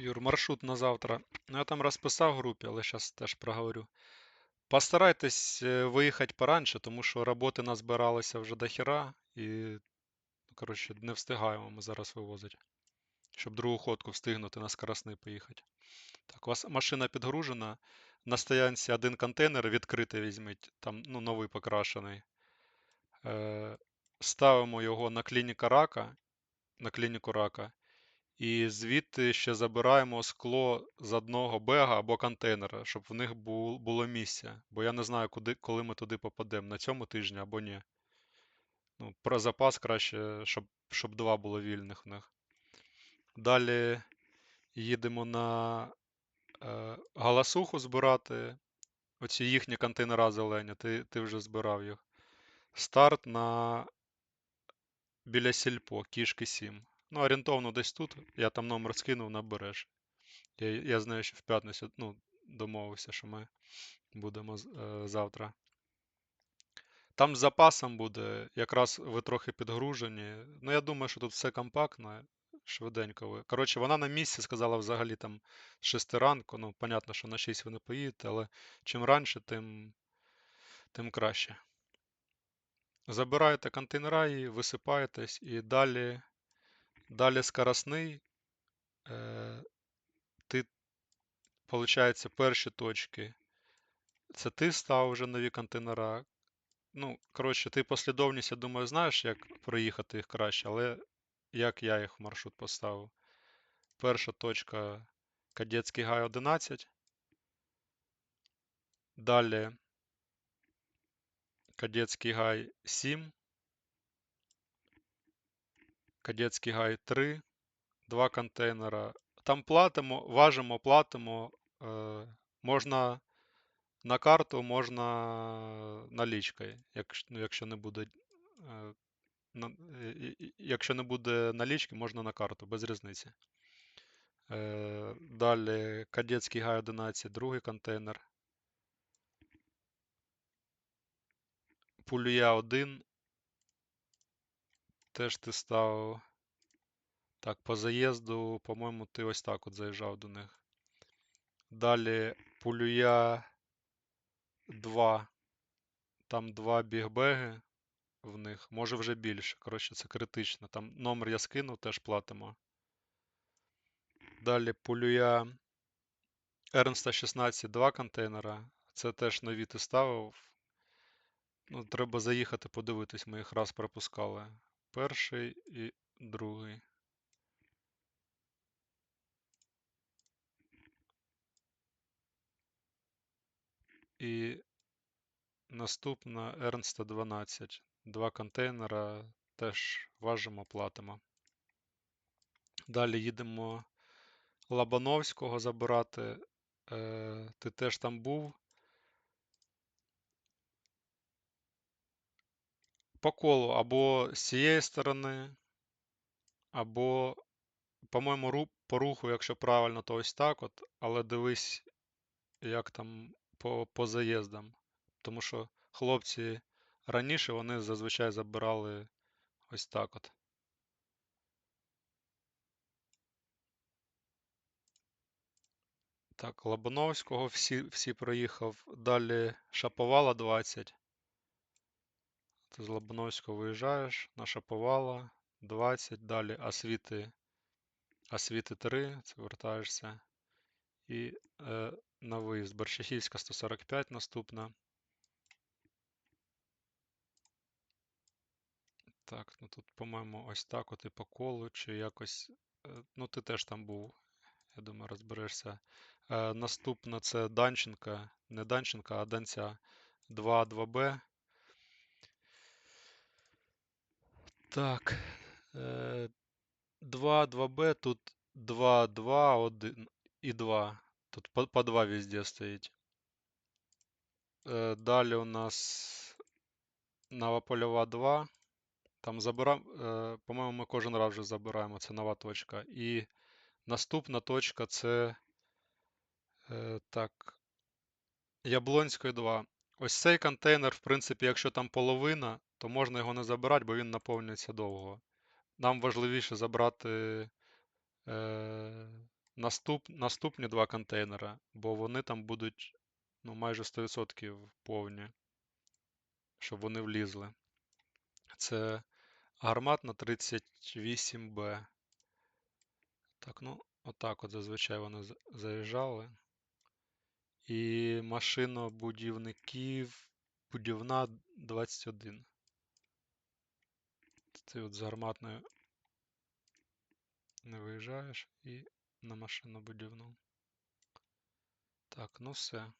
Юр, маршрут на завтра. Ну, я там розписав групі, але зараз теж проговорю. Постарайтесь е, виїхати пораньше, тому що роботи назбиралося вже до хіра, і, ну, коротше, не встигаємо ми зараз вивозити. Щоб другу ходку встигнути на скоростний поїхати. Так, у вас машина підгружена. На стоянці один контейнер відкритий візьміть, там ну, новий покрашений. Е, ставимо його на клініка рака, на клініку рака. І звідти ще забираємо скло з одного бега або контейнера, щоб в них було місце. Бо я не знаю, куди, коли ми туди попадемо, на цьому тижні або ні. Ну, про запас краще, щоб, щоб два було вільних в них. Далі їдемо на е, галасуху збирати. Оці їхні контейнера зелені, ти, ти вже збирав їх. Старт на біля сільпо, кішки 7. Ну, орієнтовно десь тут. Я там номер скинув, набереш. Я, я знаю, що в п'ятницю ну, домовився, що ми будемо е, завтра. Там з запасом буде, якраз ви трохи підгружені. Ну, я думаю, що тут все компактно, швиденько. Коротше, вона на місці сказала взагалі там з 6 ранку. Ну, понятно, що на 6 ви не поїдете, але чим раніше, тим, тим краще. Забираєте контейнера і висипаєтесь, і далі, далі скоростний. Е, ти, виходить, перші точки. Це ти став вже нові контейнера. Ну, коротше, ти послідовність, я думаю, знаєш, як проїхати їх краще, але як я їх в маршрут поставив. Перша точка Кадетський гай 11. Далі Кадетський гай 7. Кадетський гай 3. Два контейнера. Там платимо, важимо, платимо. Е, можна на карту, можна налічкою, якщо, ну, якщо не буде. е, е, Якщо не буде налічки, можна на карту, без різниці. Е, Далі Кадетський гай 11, другий контейнер. Пулюя 1. Теж ти ставив. Так, по заїзду, по-моєму, ти ось так от заїжджав до них. Далі Пулюя 2. Там два бігбеги в них. Може вже більше. Коротше, це критично. Там номер я скинув, теж платимо. Далі Пулюя Ернста 16, два контейнера. Це теж нові ти ставив. Ну, треба заїхати подивитись, ми їх раз пропускали. Перший і другий. І наступна Ернста 12. Два контейнера теж важимо, платимо. Далі їдемо Лабановського забирати. Е, ти теж там був. По колу або з цієї сторони, або, по-моєму, по руху, якщо правильно, то ось так от, але дивись, як там по, по заїздам. Тому що хлопці раніше вони зазвичай забирали ось так от. Так, Лобановського всі, всі проїхав. Далі Шаповала 20. З Лобановського виїжджаєш на Шаповала 20. Далі Освіти, Освіти 3, це вертаєшся. І е, на виїзд Борщагівська 145 наступна. Так, ну тут, по-моєму, ось так от і по колу, чи якось. е, Ну, ти теж там був. Я думаю, розберешся. Е, наступна це Данченка. Не Данченка, а Данця 2 Так. Е, 2 2Б, тут 2, 2, 1 і 2. Тут по, по 2 везде стоїть. Е, далі у нас Новопольова 2. Там забираємо, е, по-моєму, ми кожен раз вже забираємо, це нова точка. І наступна точка це так, Яблонської 2. Ось цей контейнер, в принципі, якщо там половина, то можна його не забирати, бо він наповнюється довго. Нам важливіше забрати е, Наступ, наступні два контейнера, бо вони там будуть ну, майже 100% повні, щоб вони влізли. Це гармат на 38Б. Так, ну, отак от зазвичай вони заїжджали. І машинобудівників будівна 21. Ти от з гарматною не виїжджаєш і на машинобудівну. Так, ну все.